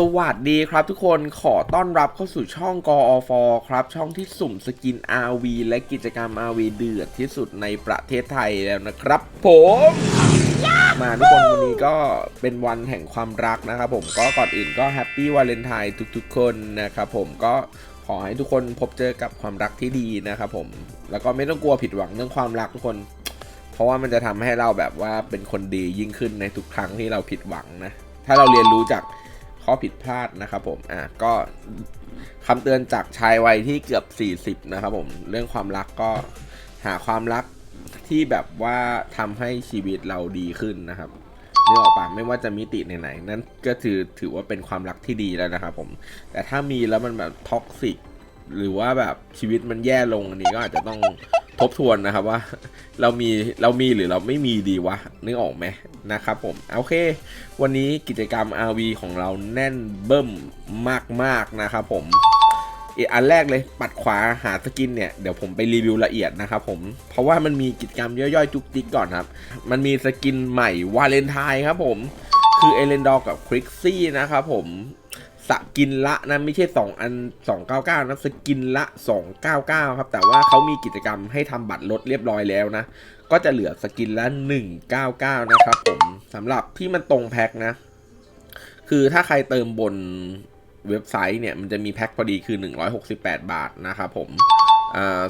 สวัสดีครับทุกคนขอต้อนรับเข้าสู่ช่องกอฟครับ ช่องที่สุ่มสกิน RV และกิจกรรม RV เดือดที่สุดในประเทศไทยแล้วนะครับผมมาทุกคนวันนี้ก็เป็นวันแห่งความรักนะครับผมก็ก่อนอื่นก็แฮปปี้วาเลนไทน์ทุกๆ คนนะครับผมก็ขอให้ทุกคนพบเจอกับความรักที่ดีนะครับผมแล้วก็ไม่ต้องกลัวผิดหวังเรื่องความรักทุกคน เพราะว่ามันจะทำให้เราแบบว่าเป็นคนดียิ่งขึ้นในทุกครั้งที่เราผิดหวังนะถ้าเราเรียนรู้จาก ข้อผิดพลาดนะครับผมอะก็คำเตือนจากชายวัยที่เกือบ 40 นะครับผมเรื่องความรักก็หาความรักที่แบบว่าทำให้ชีวิตเราดีขึ้นนะครับนึกออกปะไม่ว่าจะมิติไหนๆนั่นก็ถือถือว่าเป็นความรักที่ดีแล้วนะครับผม แต่ถ้ามีแล้วมันแบบท็อกซิก หรือว่าแบบชีวิตมันแย่ลงอันนี้ก็อาจจะต้องทบทวนนะครับว่า เรามีเรามีหรือเราไม่มีดีวะนึกออกไหมนะครับผมโอเค วันนี้กิจกรรม RV ของเราแน่นเบิ่มมากๆนะครับผมอีกอันแรกเลยปัดขวาหาสกินเนี่ยเดี๋ยวผมไปรีวิวละเอียดนะครับผมเพราะว่ามันมีกิจกรรมย่อยๆจุกจิกก่อนครับ มันมีสกินใหม่วาเลนไทน์ครับผมคือเอเลนดอร์กับคริกซี่นะครับผม สกินละนะไม่ใช่ 2 อัน 299 นะสกินละ 299 ครับ แต่ว่าเขามีกิจกรรมให้ทำบัตรลดเรียบร้อยแล้วนะ ก็จะเหลือสกินละ 199 นะครับผมสำหรับที่มันตรงแพ็คนะ คือถ้าใครเติมบนเว็บไซต์เนี่ย มันจะมีแพ็คพอดีคือ 168 บาทนะครับผมอ่า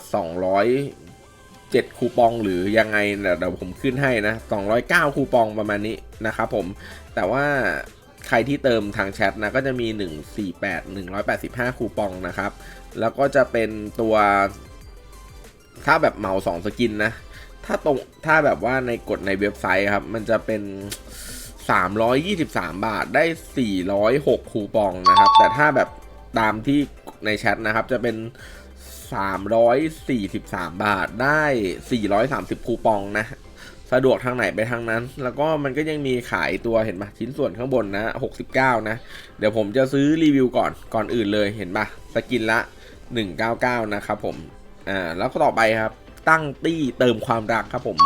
207คูปองหรือยังไงเดี๋ยวผมขึ้นให้นะ 209 คูปองประมาณนี้นะครับผมแต่ว่า ใครที่เติมทางแชทนะก็จะมี 148 185 คูปองนะครับ แล้วก็จะเป็นตัว ถ้าแบบเหมา 2 สกินนะ ถ้าตรงถ้าแบบว่าในกดในเว็บไซต์ครับ มันจะเป็น 323 บาทได้ 406 คูปองนะครับ แต่ถ้าแบบตามที่ในแชทนะครับจะเป็น 343 บาทได้ 430 คูปองนะ สะดวกทางไหนไปทางนั้น แล้วก็มันก็ยังมีขายตัวเห็นปะชิ้นส่วนข้างบนนะ 69 นะ เดี๋ยวผมจะซื้อรีวิวก่อนก่อนอื่นเลยเห็นปะสกินละ 199 นะครับผมอ่าแล้วก็ต่อไปครับ ตั้งตี้เติมความรักครับผม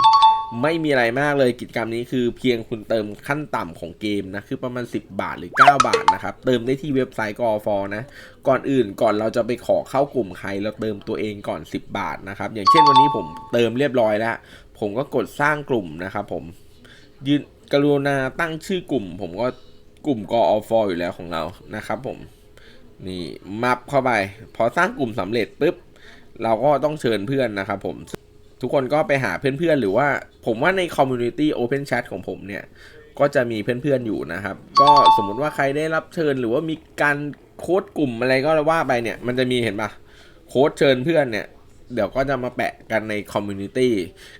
ไม่มีอะไรมากเลยกิจกรรมนี้คือเพียงคุณเติมขั้นต่ำของเกมนะคือประมาณ 10 บาทหรือ 9 บาทนะครับ เติมได้ที่เว็บไซต์กอฟอนะก่อนอื่นก่อนเราจะไปขอเข้ากลุ่มใครเราเติมตัวเองก่อน 10 บาทนะครับ อย่างเช่นวันนี้ผมเติมเรียบร้อยแล้ว ผมก็กดสร้างกลุ่มนะครับผมยืนกรุณาตั้งชื่อกลุ่ม ผมก็กลุ่มกอฟอยู่แล้วของเรานะครับผมนี่มับเข้าไป พอสร้างกลุ่มสำเร็จปุ๊บเราก็ต้องเชิญเพื่อนนะครับผมทุกคนก็ไปหาเพื่อนๆ หรือว่าผมว่าในคอมมูนิตี้ Open Chat ของผมเนี่ย ก็จะมีเพื่อนๆอยู่นะครับ ก็สมมุติว่าใครได้รับเชิญหรือว่ามีการโค้ดกลุ่มอะไรก็ว่าไปเนี่ย มันจะมีเห็นปะโค้ดเชิญเพื่อนเนี่ย เดี๋ยวก็จะมาแปะกันในคอมมูนิตี้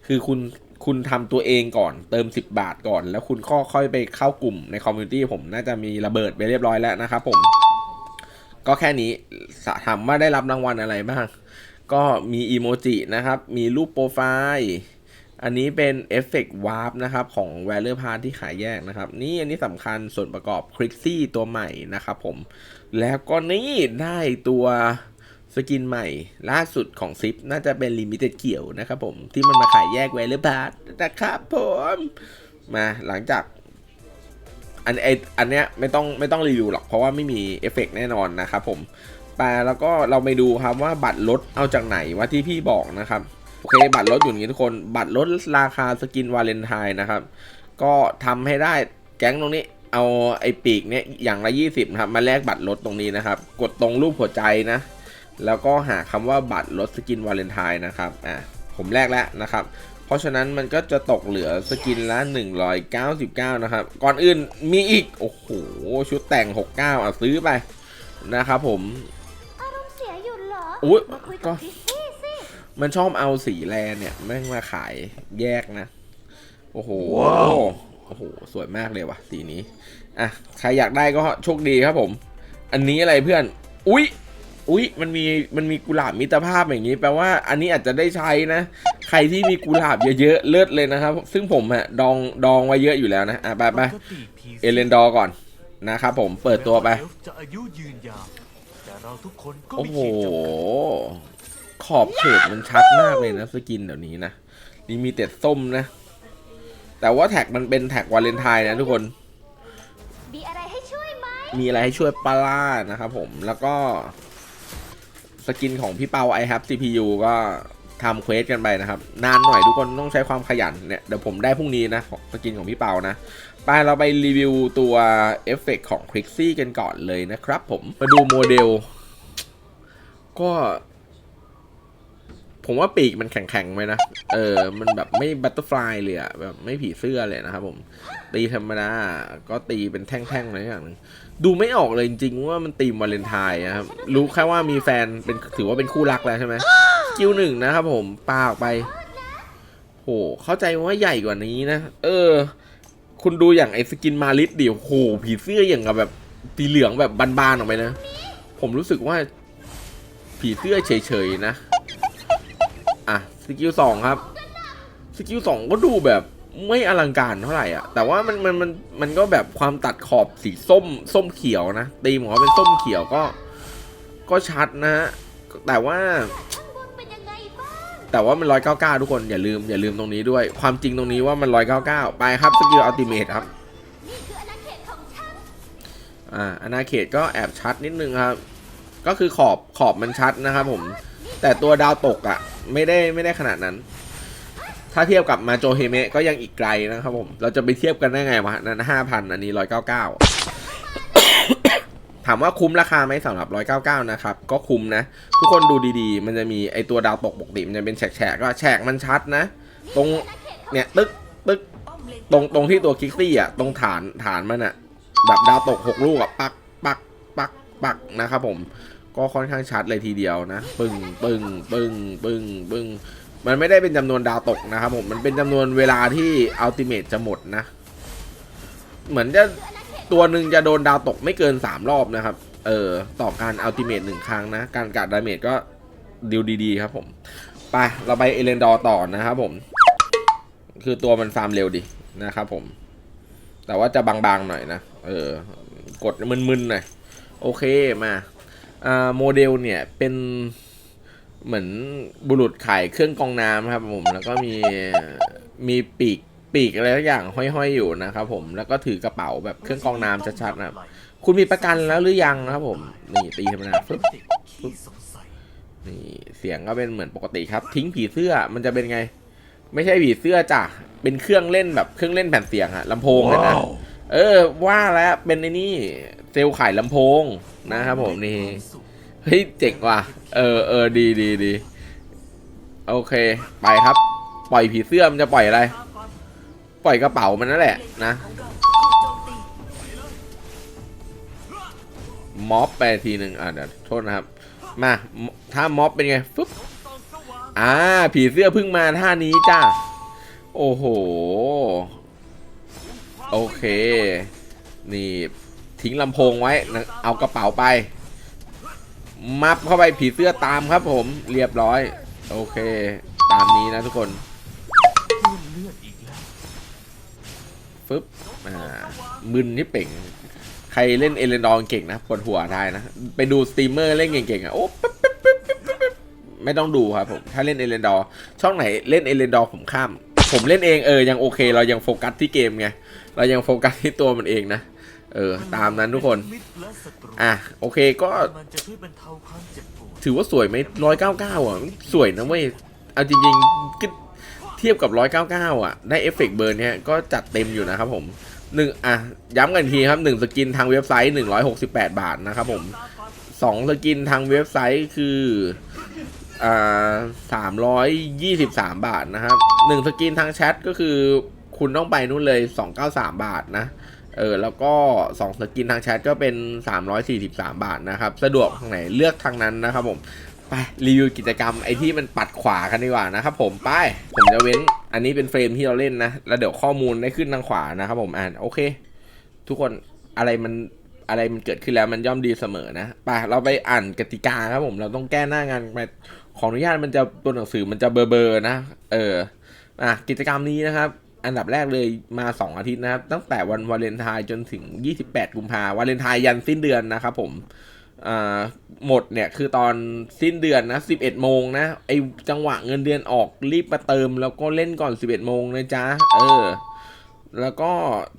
คือคุณคุณทำตัวเองก่อนเติม 10 บาทก่อน แล้วคุณก็ค่อยไปเข้ากลุ่มในคอมมูนิตี้ผมน่าจะมีระเบิดไปเรียบร้อยแล้วนะครับผม ก็แค่นี้ถามว่าได้รับรางวัลอะไรบ้าง ก็มีอีโมจินะครับ มีรูปโปรไฟล์อันนี้เป็นเอฟเฟกต์วาร์ปนะครับ ของ v a l o r p a r ที่ขายแยกนะครับ นี่อันนี้สำคัญส่วนประกอบคลิกซี่ตัวใหม่นะครับผม แล้วก็นี่ได้ตัว สกินใหม่ล่าสุดของซิปน่าจะเป็นลิมิเต็ดเขียวนะครับผมที่มันมาขายแยก v a l o r p a r นะครับผมมาหลังจากอันไออันเนี้ยไม่ต้องไม่ต้องรีวิวหรอกเพราะว่าไม่มีเอฟเฟกต์แน่นอนนะครับผมไปแล้วก็เราไปดูครับว่าบัตรลดเอาจากไหนว่าที่พี่บอกนะครับโอเคบัตรลดอยู่นี้ทุกคนบัตรลดราคาสกินวาเลนไทน์นะครับ ก็ทำให้ได้แก๊งตรงนี้เอาไอ้ปีกเนี้ยอย่างละ 20นะครับมาแลกบัตรลดตรงนี้นะครับ กดตรงรูปหัวใจนะ แล้วก็หาคำว่าบัตรลดสกินวาเลนไทน์นะครับอะผมแลกแล้วนะครับ เพราะฉะนั้นมันก็จะตกเหลือสกินละ 199 นะครับ ก่อนอื่นมีอีก โอ้โห ชุดแต่ง 69 อะซื้อไปนะครับผมอารมณ์เสียอยู่เหรออุ๊ยมาคุยก็กับคริสซี่สิมันชอบเอาสีแลเนี่ยแม่งมาขายแยกนะ โอ้โหโอ้โห สวยมากเลยว่ะ สีนี้ อะ ใครอยากได้ก็โชคดีครับผม อันนี้อะไรเพื่อน อุ๊ย อุ๊ยมันมีมันมีกุหลาบมิตรภาพอย่างนี้ แปลว่าอันนี้อาจจะได้ใช้นะ ใครที่มีกุหลาบเยอะๆเลิศเลยนะครับ ซึ่งผมอะดองดองไว้เยอะอยู่แล้วนะอะไปไปเอเลนดอร์ก่อนนะครับผมเปิดตัวไปจะอายุยืนยาวแต่เราทุกคนก็โอ้มีโหขีดจำกัดขอบเขตมันชัดมากเลยนะสกินเดี๋ยวนี้นะนี่มีแต่ส้มนะ แต่ว่าแท็กมันเป็นแท็กวาเลนไทน์นะทุกคน มีอะไรให้ช่วยไหมมีอะไรให้ช่วยปาล่านะครับผมแล้วก็ส กินของพี่เปา i have CPU ก็ทำเควสกันไปนะครับ นานหน่อยทุกคนต้องใช้ความขยันเนี่ยเดี๋ยวผมได้พรุ่งนี้นะสกินของพี่เปานะไปเราไปรีวิวตัวเอฟเฟกของ c r i x i กันก่อนเลยนะครับผม มาดูโมเดล ก็ ผมว่าปีกมันแข็งๆไหมนะ เออ มันแบบไม่บัตเตอร์ฟลายเลยอะแบบไม่ผีเสื้อเลยนะครับผม ตีธรรมดา ก็ตีเป็นแท่งๆอะไรอย่างนึงดูไม่ออกเลยจริงๆว่ามันตีมวาเลนไทน์นะครับ รู้แค่ว่ามีแฟนเป็นถือว่าเป็นคู่รักแล้วใช่ไหมสกิลหนึ่งนะครับผมปาออกไป โห เข้าใจว่าใหญ่กว่านี้นะ เออ คุณดูอย่างไอ้สกินมาลิสดิโห ผีเสื้ออย่างกับแบบสีเหลืองแบบบานๆออกไปนะ ผมรู้สึกว่า ผีเสื้อเฉยๆนะ กิลสองครับ สกิลสองก็ดูแบบไม่อลังการเท่าไหร่อะ แต่ว่ามันมันมันมันก็แบบความตัดขอบสีส้มส้มเขียวนะตีมของเขาเป็นส้มเขียวก็ ก็ชัดนะฮะแต่ว่า แต่ว่ามันร้อยเก้าเก้าทุกคนอย่าลืมอย่าลืมตรงนี้ด้วย ความจริงตรงนี้ว่ามันร้อยเก้าเก้าไปครับสกิลอัลติเมทครับนี่คืออาณาเขตของฉันอ่าอนาเขตก็แอบชัดนิดนึงครับ ก็คือขอบขอบมันชัดนะครับผม แต่ตัวดาวตกอะ่ะ ไม่ได้ไม่ได้ขนาดนั้น ถ้าเทียบกับมาโจเฮเมะก็ยังอีกไกลนะครับผม เราจะไปเทียบกันได้ไงวะ นั้นห้าพันอันนี้ร้อยเก้าเก้าถามว่าคุ้มราคาไหมสำหรับ 199 นะครับ ก็คุ้มนะ ทุกคนดูดีๆ มันจะมีไอตัวดาวตกปกติมันจะเป็นแฉกๆก็แฉกมันชัดนะ ตรงเนี่ยตึกตึกตรงตรงที่ตัวคิกซี่อะตรงฐานฐานมันอะแบบดาวตกหกลูกอะปักปักปักปักนะครับผม ก็ค่อนข้างชัดเลยทีเดียวนะ ปึ้งปึ้งปึ้งปึ้งปึ้งมันไม่ได้เป็นจำนวนดาวตกนะครับผมมันเป็นจำนวนเวลาที่อัลติเมทจะหมดนะ เหมือนจะตัวหนึ่งจะโดนดาวตกไม่เกิน 3 รอบนะครับ เออต่อการอัลติเมทหนึ่งครั้งนะ การกัดดาเมจก็ดิวดีๆครับผมไปเราไปเอเลนดอร์ต่อนะครับผม คือตัวมันฟาร์มเร็วดีนะครับผม แต่ว่าจะบางๆหน่อยนะ เออ กดมึนๆหน่อย โอเคมา โมเดลเนี่ยเป็นเหมือนบุรุษขายเครื่องกองน้ำครับผมแล้วก็มีมีปีกปีกอะไรทุกอย่างห้อยๆอยู่นะครับผมแล้วก็ถือกระเป๋าแบบเครื่องกองน้ำชัดๆนะครับคุณมีประกันแล้วหรือยังครับผมนี่ตีธรรมดาฟึบเด็กขี้สงสัยนี่เสียงก็เป็นเหมือนปกติครับ ทิ้งผีเสื้อมันจะเป็นไง ไม่ใช่ผีเสื้อจ้ะเป็นเครื่องเล่นแบบเครื่องเล่นแผ่นเสียงอะลำโพงเลยนะ เออ ว่าแล้วเป็นไอ้นี่เซลล์ขายลำโพงนะครับผมนี่เฮ้ยเจ๋งว่ะ เออเออดีดีดีโอเค ไปครับ ปล่อยผีเสื้อมันจะปล่อยอะไร ปล่อยกระเป๋ามันนั่นแหละนะม็อบไปทีหนึ่งอะเดี๋ยวโทษนะครับ มาถ้าม็อบเป็นไงฟึ๊บอ่า ผีเสื้อเพิ่งมาท่านี้จ้า โอ้โห โอเค นี่ทิ้งลำโพงไว้ เอากระเป๋าไป มับเข้าไปผีเสื้อตามครับผมเรียบร้อย โอเค ตามนี้นะทุกคนฟึบอ่ามึนนี่เป่ง ใครเล่นเอเลนดอร์เก่งนะปวดหัวได้นะ ไปดูสตรีมเมอร์เล่นเก่งๆอะโอ้ป๊บป๊บป๊บป๊บไม่ต้องดูครับผมถ้าเล่นเอเลนดอร์ช่องไหนเล่นเอเลนดอร์ผมข้าม ผมเล่นเองเออยังโอเค เรายังโฟกัสที่เกมไง เรายังโฟกัสที่ตัวมันเองนะ เออ ตามนั้นทุกคน อะ โอเคก็ ถือว่าสวยไหมร้อยเก้าเก้าอะ สวยนะเว้ย เอาจริงๆก็เทียบกับร้อยเก้าเก้าอะ ได้เอฟเฟกต์เบอร์เนี้ยก็จัดเต็มอยู่นะครับผมหนึ่งอะ ย้ำกันทีครับหนึ่งสกินทางเว็บไซต์หนึ่งร้อยหกสิบแปดบาทนะครับผมสองสกินทางเว็บไซต์คืออ่าสามร้อยยี่สิบสามบาทนะครับหนึ่งสกินทางแชทก็คือ คุณต้องไปนู่นเลยสองเก้าสามบาทนะ เออ แล้วก็สองสกินทางแชทก็เป็น 343 บาทนะครับ สะดวกทางไหนเลือกทางนั้นนะครับผม ไป รีวิวกิจกรรมไอที่มันปัดขวากันดีกว่านะครับผม ไป ผมจะเว้นอันนี้เป็นเฟรมที่เราเล่นนะ แล้วเดี๋ยวข้อมูลได้ขึ้นทางขวานะครับผม อ่านโอเค ทุกคนอะไรมันอะไรมันเกิดขึ้นแล้วมันย่อมดีเสมอนะไปเราไปอ่านกติกาครับผมเราต้องแก้หน้างานไปขออนุญาตมันจะตัวหนังสือมันจะเบอร์เบอร์นะ เอออะกิจกรรมนี้นะครับ อันดับแรกเลยมา 2 อาทิตย์นะครับ ตั้งแต่วันวาเลนไทน์จนถึง 28 กุมภาวาเลนไทน์ยันสิ้นเดือนนะครับผมหมดเนี่ยคือตอนสิ้นเดือนนะ 11 โมงนะ ไอจังหวะเงินเดือนออกรีบมาเติม แล้วก็เล่นก่อน 11 โมงนะจ๊ะ เออ แล้วก็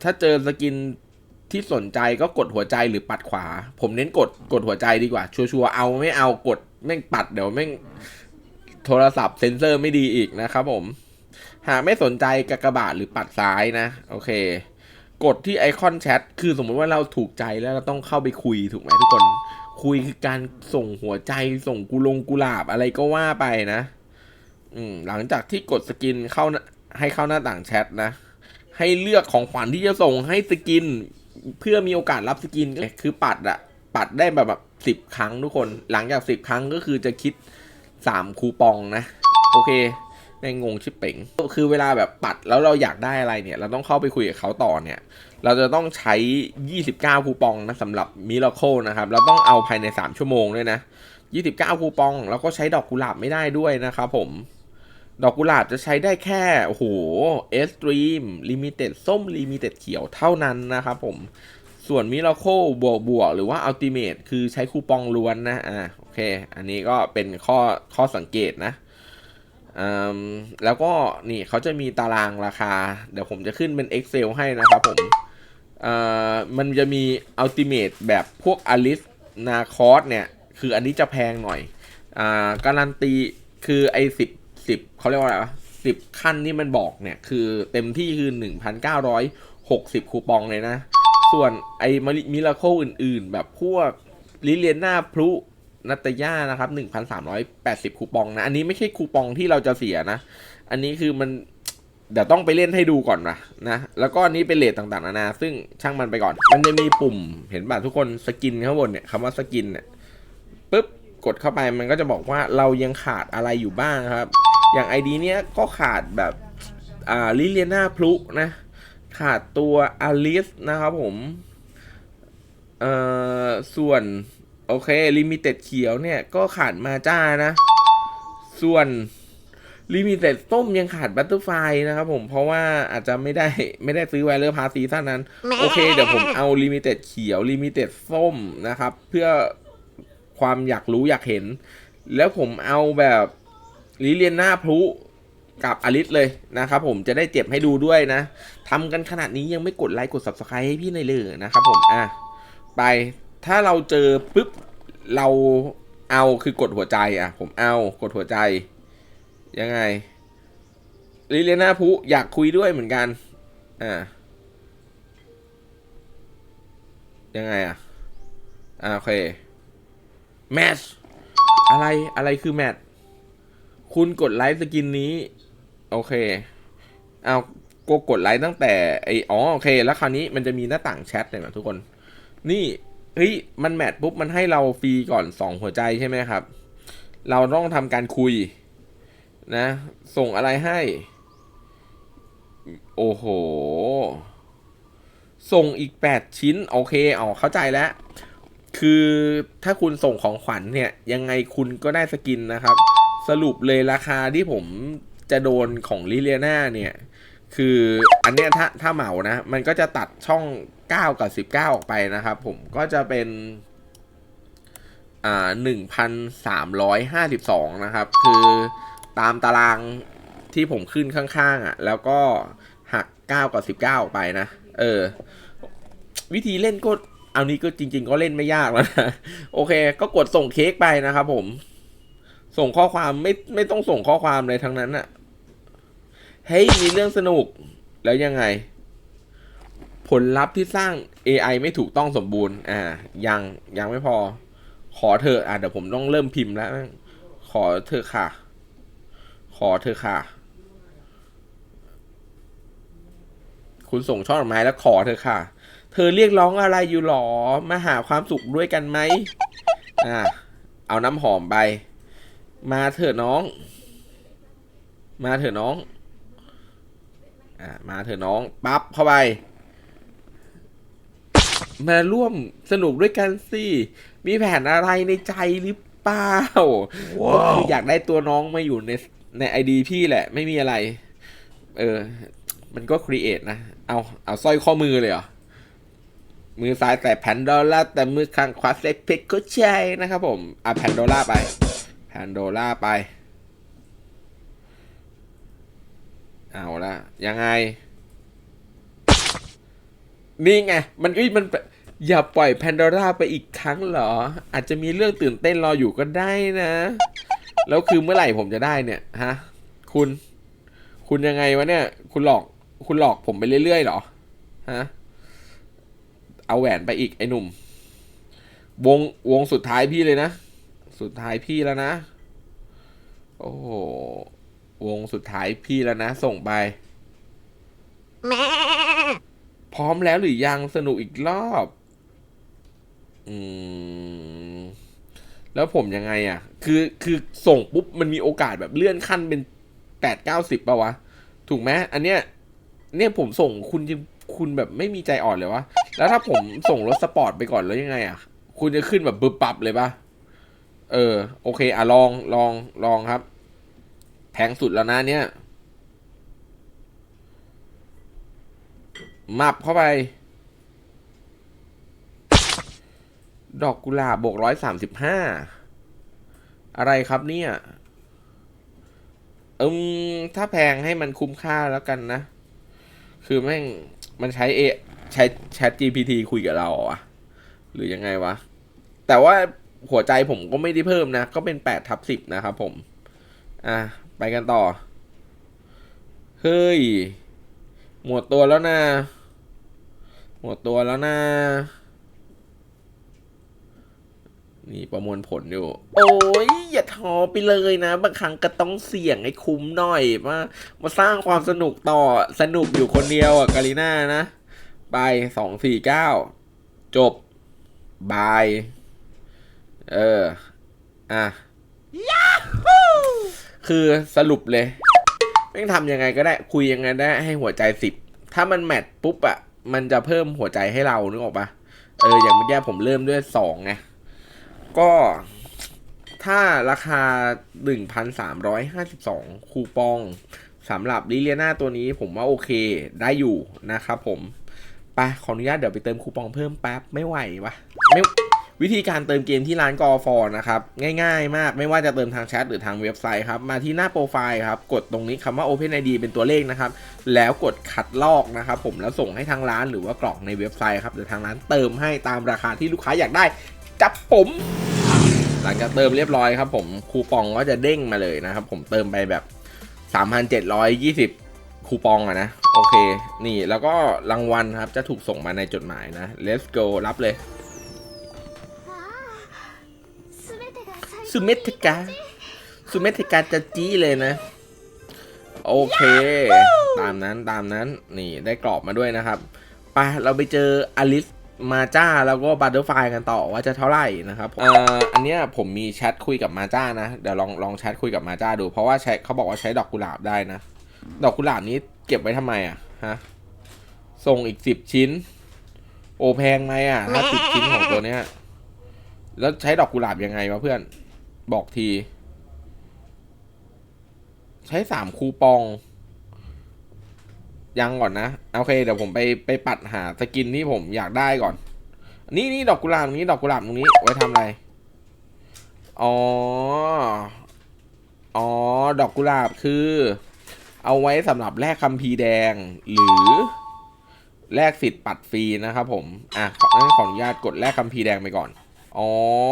ถ้าเจอสกินที่สนใจก็กดหัวใจหรือปัดขวา ผมเน้นกดกดหัวใจดีกว่า ชัวร์ๆเอาไม่เอากดแม่งปัดเดี๋ยวแม่งโทรศัพท์เซ็นเซอร์ไม่ดีอีกนะครับผม หากไม่สนใจกากบาทหรือปัดซ้ายนะ โอเค กดที่ไอคอนแชทคือสมมติว่าเราถูกใจแล้วเราต้องเข้าไปคุยถูกไหมทุกคน คุยคือการส่งหัวใจส่งกุลงกุหลาบอะไรก็ว่าไปนะอืมหลังจากที่กดสกินเข้าหน้าให้เข้าหน้าต่างแชทนะ ให้เลือกของขวัญที่จะส่งให้สกิน เพื่อมีโอกาสรับสกินก็คือปัดอะปัดได้แบบแบบสิบครั้งทุกคน หลังจากสิบครั้งก็คือจะคิดสามคูปองนะ โอเค ในงงชิบเป๋งคือเวลาแบบปัดแล้วเราอยากได้อะไรเนี่ย เราต้องเข้าไปคุยกับเขาต่อเนี่ย เราจะต้องใช้ 29 คูปองนะสำหรับมิราเคิลนะครับ เราต้องเอาภายใน 3 ชั่วโมงด้วยนะ 29 คูปอง แล้วก็ใช้ดอกกุหลาบไม่ได้ด้วยนะครับผม ดอกกุหลาบจะใช้ได้แค่โอ้โหเอสตรีมลิมิเต็ดส้มลิมิเต็ดเขียวเท่านั้นนะครับผมส่วนมิราเคิลบวกบวกหรือว่าอัลติเม e คือใช้คูปองล้วนนะอ่าโอเค อันนี้ก็เป็นข้อข้อสังเกตนะ แล้วก็นี่เขาจะมีตารางราคา เดี๋ยวผมจะขึ้นเป็น Excel ให้นะครับผมมันจะมีอัลติเม e แบบพวกอลิสนาคอสเนี่ย คืออันนี้จะแพงหน่อยอการันตีคือไอ้สิบสิบเขาเรียกว่าอะไรวะสิบขั้นที่มันบอกเนี่ย คือเต็มที่คือหนึ่งพันเก้าร้อยหกสิบคูปองเลยนะ ส่วนไอ้มิราโคอื่นๆ แบบพวกลิเลียนาพลุ นัตยานะครับหนึ่งพันสามร้อยแปดสิบคูปองนะ อันนี้ไม่ใช่คูปองที่เราจะเสียนะ อันนี้คือมันเดี๋ยวต้องไปเล่นให้ดูก่อนนะนะ แล้วก็อันนี้เป็นเลทต่างๆนานา ซึ่งช่างมันไปก่อน มันจะมีปุ่มเห็นป่ะทุกคนสกินข้างบนเนี่ยคำว่าสกินเนี่ยปุ๊บกดเข้าไปมันก็จะบอกว่าเรายังขาดอะไรอยู่บ้างครับ อย่าง ID เนี้ยก็ขาดแบบอ่าลิเลียนาพลุนะ ขาดตัวอลิสนะครับผมเอ่อส่วน โอเคลิมิเต็ดเขียวเนี่ยก็ขาดมาจ้านะ ส่วนลิมิเต็ดส้มยังขาดบัตเตอร์ไฟนะครับผมเพราะว่าอาจจะไม่ได้ไม่ได้ซื้อไวเลอร์พาซีซั่นนั้น โอเค เดี๋ยวผมเอาลิมิเต็ดเขียวลิมิเต็ดส้มนะครับ เพื่อความอยากรู้อยากเห็น แล้วผมเอาแบบลิเลียนหน้าพลุกับอลิสเลยนะครับผมจะได้เจ็บให้ดูด้วยนะทำกันขนาดนี้ยังไม่กดไลค์กด subscribe ให้พี่ในอยเลยนะครับผมอะไป ถ้าเราเจอปุ๊บเราเอาคือกดหัวใจอะ ผมเอากดหัวใจ ยังไงลิเลียนาพุอยากคุยด้วยเหมือนกัน อ่า ยังไงอะ อ่าโอเคแมทอะไรอะไรคือแมทคุณกดไลค์สกินนี้ โอเค เอาก็กดไลค์ตั้งแต่ไออ๋อโอเค แล้วคราวนี้มันจะมีหน้าต่างแชทเลยนะทุกคน นี่ เฮ้ยมันแมทปุ๊บมันให้เราฟรีก่อนสองหัวใจใช่ไหมครับ เราต้องทำการคุยนะ ส่งอะไรให้ โอ้โห ส่งอีก 8 ชิ้น โอเคเอาเข้าใจแล้ว คือถ้าคุณส่งของขวัญเนี่ย ยังไงคุณก็ได้สกินนะครับ สรุปเลยราคาที่ผมจะโดนของลิเลียนาเนี่ย คืออันเนี้ยถ้าถ้าเหมานะ มันก็จะตัดช่อง 9 กับ 19 ออกไปนะครับ ผมก็จะเป็นอ่าหนึ่งพันสามร้อยห้าสิบสองนะครับ คือตามตารางที่ผมขึ้นข้างๆอะ แล้วก็หักเก้ากับสิบเก้าออกไปนะ เออ วิธีเล่นก็เอานี้ก็จริง ๆ ก็เล่นไม่ยากแล้วนะ โอเค ก็กดส่งเค้กไปนะครับผม ส่งข้อความไม่ไม่ต้องส่งข้อความเลยทั้งนั้นอะเฮ้ยมีเรื่องสนุกแล้วยังไง ผลลัพธ์ที่สร้าง AI ไม่ถูกต้องสมบูรณ์ อ่า ยังยังไม่พอ ขอเธออะเดี๋ยวผมต้องเริ่มพิมพ์แล้ว ขอเธอค่ะ ขอเธอค่ะ คุณส่งช่อดอกไม้แล้วขอเธอค่ะ เธอเรียกร้องอะไรอยู่หรอ มาหาความสุขด้วยกันไหม อ่า เอาน้ำหอมไป มาเถอะน้อง มาเถอะน้อง อ่า มาเถอะน้อง ปั๊บเข้าไป มาร่วมสนุกด้วยกันสิ มีแผนอะไรในใจหรือเปล่า ก็คืออยากได้ตัวน้องมาอยู่ในในไอดีพี่แหละ ไม่มีอะไร เออ มันก็ครีเอทนะ เอา เอาสร้อยข้อมือเลยเหรอ มือซ้ายแต่แผ่นดอลลาร์แต่มือข้างขวาเซ็กเพชรก็ใช่นะครับผม อะแผ่นดอลลาร์ไป แผ่นดอลลาร์ไป เอาละยังไง นี่ไง มันก็มันอย่าปล่อยแพนดอร่าไปอีกครั้งเหรอ อาจจะมีเรื่องตื่นเต้นรออยู่ก็ได้นะ แล้วคือเมื่อไหร่ผมจะได้เนี่ยฮะ คุณ คุณยังไงวะเนี่ย คุณหลอก คุณหลอกผมไปเรื่อยๆเหรอ ฮะ เอาแหวนไปอีกไอ้หนุ่ม วงวงสุดท้ายพี่เลยนะ สุดท้ายพี่แล้วนะ โอ้โห วงสุดท้ายพี่แล้วนะ ส่งไปแม่ พร้อมแล้วหรือยังสนุกอีกรอบ อืม แล้วผมยังไงอะ คือคือส่งปุ๊บมันมีโอกาสแบบเลื่อนขั้นเป็นแปดเก้าสิบป่าวะ ถูกไหมอันเนี้ย เนี่ยผมส่งคุณยังคุณแบบไม่มีใจอ่อนเลยวะ แล้วถ้าผมส่งรถสปอร์ตไปก่อนแล้วยังไงอะ คุณจะขึ้นแบบบึบปับเลยปะเออ โอเค อะ ลองลองลองครับ แพงสุดแล้วนะเนี่ย มับเข้าไป ดอกกุหลาบบวกร้อยสามสิบห้าอะไรครับเนี่ยอืมถ้าแพงให้มันคุ้มค่าแล้วกันนะ คือแม่งมันใช้เอใช้ Chat GPT คุยกับเราอะหรือยังไงวะ แต่ว่าหัวใจผมก็ไม่ได้เพิ่มนะ ก็เป็นแปดทับสิบนะครับผม อะ ไปกันต่อ เฮ้ย หมดตัวแล้วนะ หมดตัวแล้วนะนี่ประมวลผลอยู่ โอ้ยอย่าท้อไปเลยนะ บางครั้งก็ต้องเสี่ยงให้คุ้มหน่อยมามาสร้างความสนุกต่อสนุกอยู่คนเดียวอะกาลิน่านะ ไปสองสี่เก้าจบบาย เออ อะคือสรุปเลยแม่งทำยังไงก็ได้ คุยยังไงได้ให้หัวใจสิบ ถ้ามันแมทปุ๊บอะ มันจะเพิ่มหัวใจให้เรานึกออกปะเอออย่างเมื่อกี้ผมเริ่มด้วยสองไงก็ถ้าราคา 1,352 คูปองสำหรับลิเลียนาตัวนี้ผมว่าโอเคได้อยู่นะครับผม ไปขออนุญาตเดี๋ยวไปเติมคูปองเพิ่มแป๊บ ไม่ไหววะไม่ วิธีการเติมเกมที่ร้านกอฟอนะครับ ง่ายๆ มากไม่ว่าจะเติมทางแชทหรือทางเว็บไซต์ครับ มาที่หน้าโปรไฟล์ครับ กดตรงนี้คำว่า OpenID เป็นตัวเลขนะครับ แล้วกดคัดลอกนะครับ ผมแล้วส่งให้ทางร้านหรือว่ากรอกในเว็บไซต์ครับเดี๋ยวทางร้านเติมให้ตามราคาที่ลูกค้าอยากได้จับผม หลังจากเติมเรียบร้อยครับ ผมคูปองก็จะเด้งมาเลยนะครับ ผมเติมไปแบบ 3,720 คูปองอะนะโอเค นี่แล้วก็รางวัลครับจะถูกส่งมาในจดหมายนะ let's go รับเลย が最สุเมธิกาสุเมธิกาจะจี้เลยนะ โอเค ตามนั้นตามนั้นนี่ได้กรอบมาด้วยนะครับไปเราไปเจออลิสมาจ้าแล้วก็บัตเตอร์ไฟกันต่อว่าจะเท่าไหร่นะครับเอ่ออันเนี้ยผมมีแชทคุยกับมาจ้านะ เดี๋ยวลองลองแชทคุยกับมาจ้าดู เพราะว่าใช้เขาบอกว่าใช้ดอกกุหลาบได้นะ ดอกกุหลาบนี้เก็บไว้ทำไมอะฮะส่งอีกสิบชิ้น โอแพงไหมอะถ้าสิบชิ้นของตัวเนี้ย แล้วใช้ดอกกุหลาบยังไงวะเพื่อน บอกที ใช้สามคูปอง ยังก่อนนะ โอเค เดี๋ยวผมไปไปปัดหาสกินที่ผมอยากได้ก่อน นี่นี่ดอกกุหลาบตรงนี้ดอกกุหลาบตรงนี้ ไว้ทำอะไร อ๋อ อ๋อ ดอกกุหลาบคือ เอาไว้สำหรับแลกคัมภีแดง หรือแลกสิทธิ์ปัดฟรีนะครับผม อะขอขออนุญาตกดแลกคัมภีแดงไปก่อน อ๋อ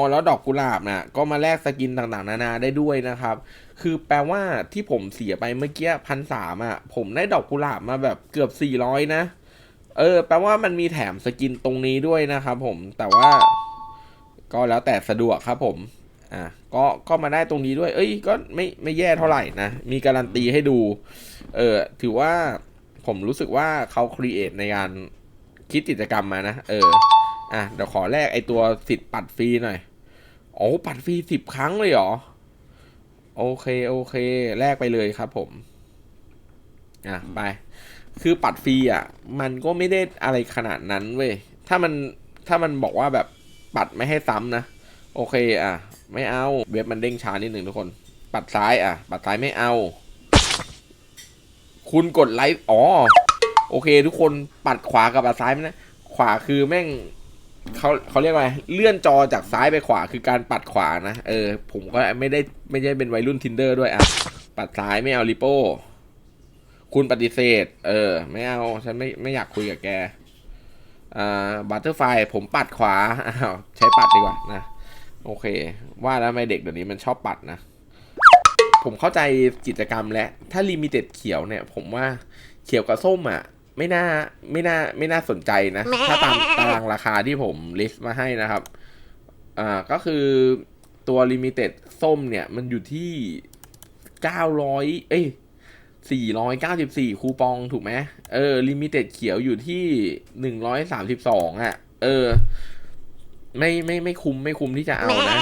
แล้วดอกกุหลาบน่ะก็มาแลกสกินต่างๆ นานาได้ด้วยนะครับ คือแปลว่าที่ผมเสียไปเมื่อกี้พันสามอะ ผมได้ดอกกุหลาบมาแบบเกือบสี่ร้อยนะ เออ แปลว่ามันมีแถมสกินตรงนี้ด้วยนะครับผม แต่ว่า ก็แล้วแต่สะดวกครับผม อะ ก็ ก็มาได้ตรงนี้ด้วย เอ้ย ก็ไม่ ไม่แย่เท่าไหร่นะ มีการันตีให้ดู เออ ถือว่า ผมรู้สึกว่าเขาครีเอทในการคิดกิจกรรมมานะ เออ อะเดี๋ยวขอแลกไอตัวสิทธิ์ปัดฟรีหน่อยโอ้ปัดฟรีสิบครั้งเลยเหรอ โอเคโอเค แลกไปเลยครับผม อะไป คือปัดฟรีอะ มันก็ไม่ได้อะไรขนาดนั้นเว้ย ถ้ามันถ้ามันบอกว่าแบบปัดไม่ให้ซ้ำนะ โอเคอะ ไม่เอา เว็บมันเด้งช้านิดหนึ่งทุกคน ปัดซ้ายอะ ปัดซ้ายไม่เอา คุณกดไลค์ อ๋อ โอเค ทุกคนปัดขวากับปัดซ้ายไม่นะ ขวาคือแม่ง เขาเขาเรียกว่าอะไรเลื่อนจอจากซ้ายไปขวาคือการปัดขวานะ เออ ผมก็ไม่ได้ไม่ใช่เป็นวัยรุ่นทินเดอร์ด้วยอะ ปัดซ้ายไม่เอาริโป้ คุณปฏิเสธ เออ ไม่เอา ฉันไม่ไม่อยากคุยกับแก อ่าบัตเตอร์ไฟผมปัดขวาอ้าวใช้ปัดดีกว่านะ โอเค ว่าแล้วไม่เด็กเดี๋ยวนี้มันชอบปัดนะ ผมเข้าใจกิจกรรมแล้วถ้าลิมิเต็ดเขียวเนี่ย ผมว่าเขียวกับส้มอะ ไม่น่าไม่น่าไม่น่าสนใจนะ ถ้าตามตารางราคาที่ผมลิสต์มาให้นะครับ อ่าก็คือตัวลิมิเต็ดส้มเนี่ย มันอยู่ที่เก้าร้อยเอ้ยสี่ร้อยเก้าสิบสี่คูปองถูกไหมเออลิมิเต็ดเขียวอยู่ที่หนึ่งร้อยสามสิบสองอะ เออ ไม่ไม่ไม่คุ้มไม่คุ้มที่จะเอานะ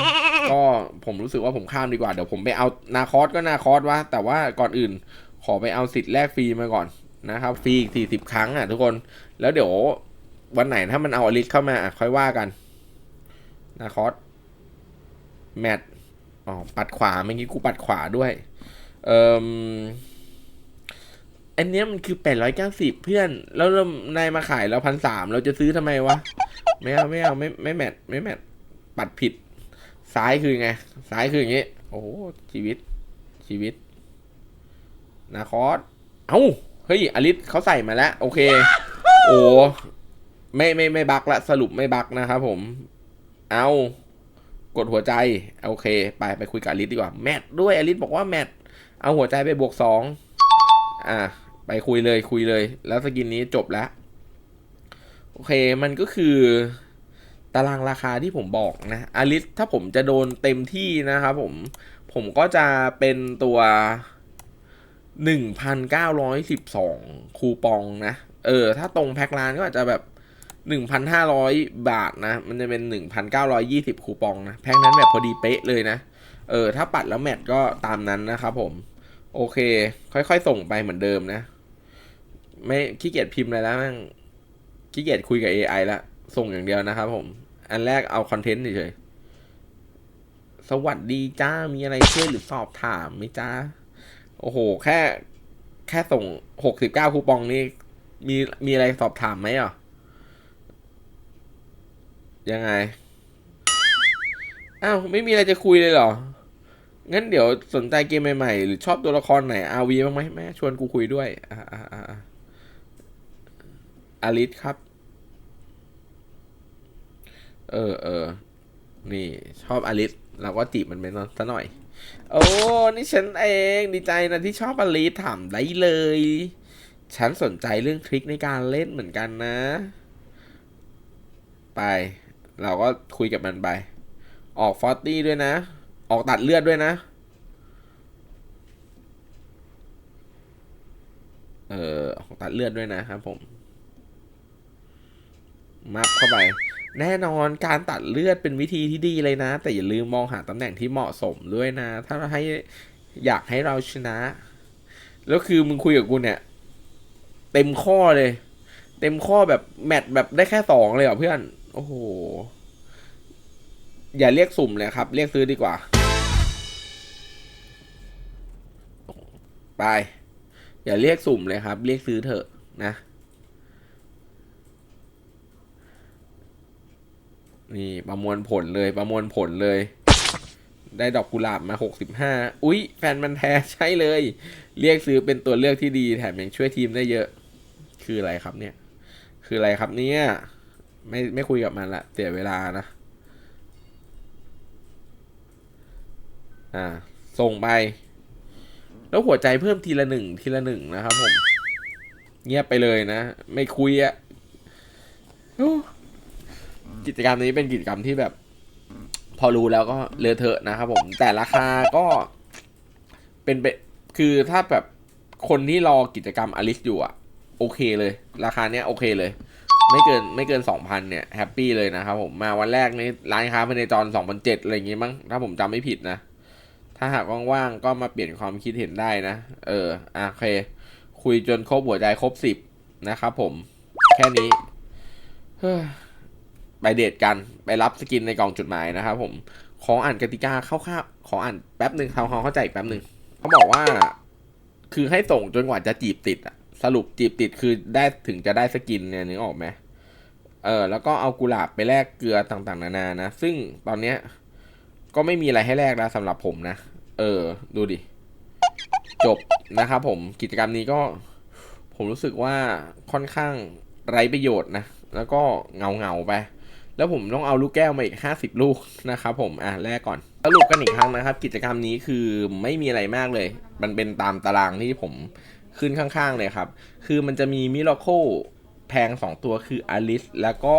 ก็ผมรู้สึกว่าผมข้ามดีกว่า เดี๋ยวผมไปเอานาคอสก็นาคอสวะแต่ว่าก่อนอื่นขอไปเอาสิทธิ์แรกฟรีมาก่อน นะครับฟรีอีกสี่สิบครั้งอะทุกคนแล้วเดี๋ยววันไหนถ้ามันเอาอลิสเข้ามาอะค่อยว่ากันนาคอสแมทอ๋อปัดขวาเมื่อกี้กูปัดขวาด้วย เอ่มอันเนี้ยมันคือแปดร้อยเก้าสิบเพื่อน แล้วเรานายมาขายเราพันสามเราจะซื้อทำไมวะ ไม่เอาไม่เอาไม่ไม่แมทไม่แมทปัดผิด ซ้ายคือไง ซ้ายคืออย่างงี้ โอ้โหชีวิต ชีวิตนาคอส เอ้า เฮ้ยอลิสเขาใส่มาแล้ว โอเค โอ้ไม่ไม่ไม่บักละสรุปไม่บักนะครับผม เอากดหัวใจ โอเค ไปไปคุยกับอลิสดีกว่า แมทด้วยอลิสบอกว่าแมทเอาหัวใจไปบวกสองอะไปคุยเลยคุยเลย แล้วสกินนี้จบแล้วโอเค มันก็คือ ตารางราคาที่ผมบอกนะอลิสถ้าผมจะโดนเต็มที่นะครับผม ผมก็จะเป็นตัว 1,912คูปองนะ เออ ถ้าตรงแพ็คร้านก็อาจจะแบบ1,500บาทนะ มันจะเป็น1,920คูปองนะ แพ็คนั้นแบบพอดีเป๊ะเลยนะ เออ ถ้าปัดแล้วแมทก็ตามนั้นนะครับผม โอเค ค่อยๆ ส่งไปเหมือนเดิมนะ ไม่ขี้เกียจพิมพ์อะไรแล้วแม่งขี้เกียจคุยกับ AI ละ ส่งอย่างเดียวนะครับผม อันแรกเอาคอนเทนต์เฉยๆสวัสดีจ้า มีอะไรช่วยหรือสอบถามไหมจ้า โอ้โห แค่แค่ส่งหกสิบเก้าคูปองนี่มีมีอะไรสอบถามไหมอะ ยังไง อ้าว ไม่มีอะไรจะคุยเลยเหรอ งั้นเดี๋ยวสนใจเกมใหม่ๆ หรือชอบตัวละครไหนอาวีบ้างไหมแม่ชวนกูคุยด้วยอ่าอ่าอ่าอาริสครับ เออเออนี่ชอบอลิสเราก็จีบมันไปซะหน่อย โอ้นี่ฉันเองดีใจนะที่ชอบอลิสถามได้เลย ฉันสนใจเรื่องทริคในการเล่นเหมือนกันนะ ไป เราก็คุยกับมันไป ออกฟอร์ตี้ด้วยนะ ออกตัดเลือดด้วยนะ เออออกตัดเลือดด้วยนะครับผม มับเข้าไป แน่นอนการตัดเลือดเป็นวิธีที่ดีเลยนะ แต่อย่าลืมมองหาตำแหน่งที่เหมาะสมด้วยนะ ถ้าให้อยากให้เราชนะ แล้วคือมึงคุยกับกูเนี่ย เต็มข้อเลย เต็มข้อแบบแมตช์แบบได้แค่สองเลยเหรอเพื่อน โอ้โห อย่าเรียกสุ่มเลยครับ เรียกซื้อดีกว่า ไป อย่าเรียกสุ่มเลยครับ เรียกซื้อเถอะนะ นี่ประมวลผลเลยประมวลผลเลย ได้ดอกกุหลาบมาหกสิบห้าอุ๊ย แฟนมันแท้ใช่เลย เรียกซื้อเป็นตัวเลือกที่ดีแถมยังช่วยทีมได้เยอะ คืออะไรครับเนี่ย คืออะไรครับเนี่ย ไม่ไม่คุยกับมันละเสียเวลานะ อ่า ส่งไป แล้วหัวใจเพิ่มทีละหนึ่งทีละหนึ่งนะครับผม เงียบไปเลยนะ ไม่คุยอะโอ้ กิจกรรมนี้เป็นกิจกรรมที่แบบ พอรู้แล้วก็เลอะเทอะนะครับผมแต่ราคาก็เป็นไปคือถ้าแบบคนที่รอกิจกรรมอลิสอยู่อะโอเคเลย ราคาเนี้ยโอเคเลย ไม่เกินไม่เกินสองพันเนี่ยแฮปปี้เลยนะครับผมมาวันแรกนี้ร้านค้าภายในจรสองพันเจ็ดอะไรอย่างงี้มั้งถ้าผมจำไม่ผิดนะ ถ้าหากว่างๆก็มาเปลี่ยนความคิดเห็นได้นะ เอออะโอเค คุยจนครบหัวใจครบสิบนะครับผม แค่นี้เฮ้ ไปเดทกันไปรับสกินในกล่องจดหมายนะครับผมขออ่านกติกาคร่าวๆขออ่านแป๊บหนึ่งทำความเข้าใจอีกแป๊บหนึ่งเขาบอกว่า คือให้ส่งจนกว่าจะจีบติดอะสรุปจีบติดคือได้ถึงจะได้สกินเนี่ยนึกออกไหมเออแล้วก็เอากุหลาบไปแลกเกลือต่างๆ นานานะ ซึ่งตอนเนี้ยก็ไม่มีอะไรให้แลกแล้วสำหรับผมนะ เออ ดูดิ จบนะครับผมกิจกรรมนี้ก็ ผมรู้สึกว่าค่อนข้างไร้ประโยชน์นะ แล้วก็เงาเงาๆไป แล้วผมต้องเอาลูกแก้วมาอีก 50 ลูกนะครับผมอะแรกก่อนสรุปกันอีกครั้งนะครับ กิจกรรมนี้คือไม่มีอะไรมากเลย มันเป็นตามตารางที่ผมขึ้นข้างๆเลยครับ คือมันจะมีมิราโคแพง 2 ตัวคืออลิสแล้วก็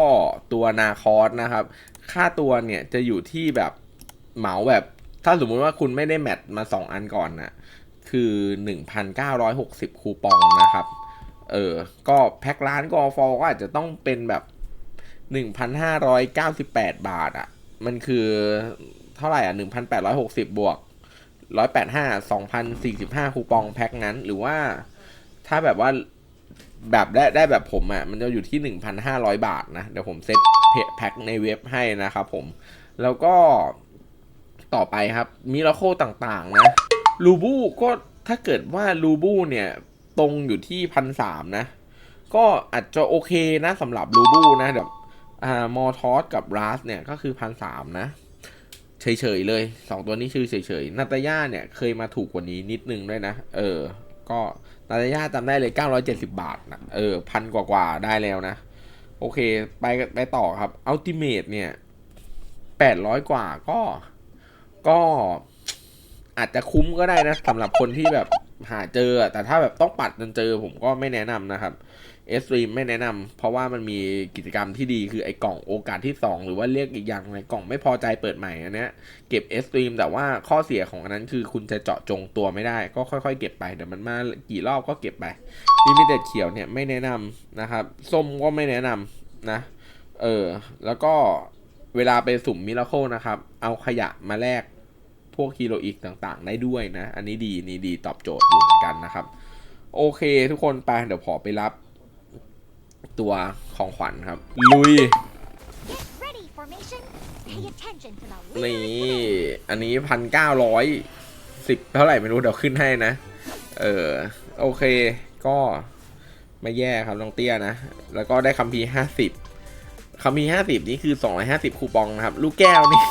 ตัวนาคอสนะครับ ค่าตัวเนี่ยจะอยู่ที่แบบเหมาแบบ ถ้าสมมุติว่าคุณไม่ได้แมทมา 2 อันก่อนนะคือ 1,960 คูปองนะครับ เออ ก็แพ็คร้านกอฟอก็อาจจะต้องเป็นแบบ 1,598บแปดบาทอะ่ะ มันคือเท่าไหร่อะ1,860บบวก185 2,045คูปองแพ็คนั้น หรือว่าถ้าแบบว่าแบบได้ได้แบบผมอะ่ะ มันจะอยู่ที่1,500บาทนะ เดี๋ยวผมเซตแพ็คในเว็บให้นะครับผม แล้วก็ต่อไปครับมิราโคต่างๆนะลูบูก็ถ้าเกิดว่าลูบูเนี่ยตรงอยู่ที่พันสามนะ ก็อาจจะโอเคนะสำหรับลูบูนะแบบ อ่ามอทอสกับรัสเนี่ยก็คือพันสามนะ เฉยๆเลยสองตัวนี้ชื่อเฉยๆนาตาย่าเนี่ยเคยมาถูกกว่านี้นิดนึงด้วยนะ เออ ก็นาตาย่าจำได้เลย 970 บาทนะเออพันกว่าๆได้แล้วนะ โอเค ไปไปต่อครับอัลติเม e เนี่ย 800 กว่าก็ก็อาจจะคุ้มก็ได้นะสำหรับคนที่แบบ หาเจอ แต่ถ้าแบบต้องปัดจนเจอผมก็ไม่แนะนำนะครับเอสตรีมไม่แนะนำเพราะว่ามันมีกิจกรรมที่ดีคือไอ้กล่องโอกาสที่ 2 หรือว่าเรียกอีกอย่างในกล่องไม่พอใจเปิดใหม่อันเนี้ยเก็บเอสตรีมแต่ว่าข้อเสียของอันนั้นคือคุณจะเจาะจงตัวไม่ได้ ก็ค่อยๆ เก็บไปเดี๋ยวมันมากี่รอบก็เก็บไปลิมิเต็ดเขียวเนี่ยไม่แนะนำนะครับส้มก็ไม่แนะนำนะเออแล้วก็เวลาไปสุ่มมิราโคนะครับ เอาขยะมาแลก พวกฮีโรอีกต่างๆ ได้ด้วยนะ อันนี้ดีนี่ดีตอบโจทย์อยู่เหมือนกันนะครับ โอเคทุกคนไปเดี๋ยวขอไปรับตัวของขวัญครับ ลุย Get ready, formation. Pay attention to the นี่ leader. อันนี้พันเก้าร้อยสิบเท่าไหร่ไม่รู้เดี๋ยวขึ้นให้นะ เออโอเคก็ไม่แย่ครับน้องเตี้ยนะ แล้วก็ได้คัมภีร์ห้าสิบคัมภีร์ห้าสิบนี่คือสองร้อยห้าสิบคูปองนะครับ ลูกแก้วนี่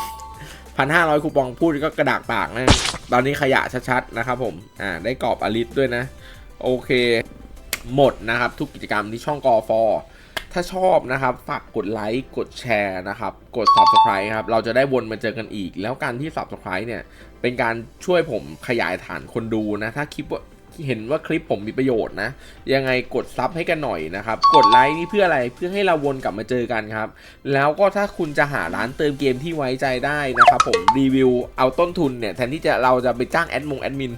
พันห้าร้อยคูปองพูดก็กระดากปากนะ ตอนนี้ขยะชัดๆนะครับผมอ่าได้กรอบอลิสด้วยนะ โอเค หมดนะครับ ทุกกิจกรรมที่ช่องกอฟอถ้าชอบนะครับ ฝากกดไลค์ กดแชร์นะครับ กด subscribe ครับ เราจะได้วนมาเจอกันอีก แล้วการที่ subscribe เนี่ย เป็นการช่วยผมขยายฐานคนดูนะ ถ้าคลิปว่า เห็นว่าคลิปผมมีประโยชน์นะ ยังไงกดซับให้กันหน่อยนะครับ กดไลค์นี่เพื่ออะไรเพื่อให้เราวนกลับมาเจอกันครับ แล้วก็ถ้าคุณจะหาร้านเติมเกมที่ไว้ใจได้นะครับผมรีวิวเอาต้นทุนเนี่ยแทนที่จะเราจะไปจ้างแอดมงแอดมิน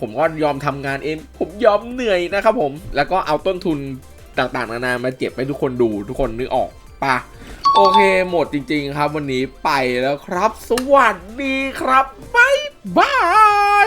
ผมก็ยอมทำงานเองผมยอมเหนื่อยนะครับผมแล้วก็เอาต้นทุนต่างๆ นานามาเจ็บให้ทุกคนดูทุกคนนึกออกปะโอเคหมดจริง ๆ ครับ วันนี้ไปแล้วครับ สวัสดีครับบ๊ายบาย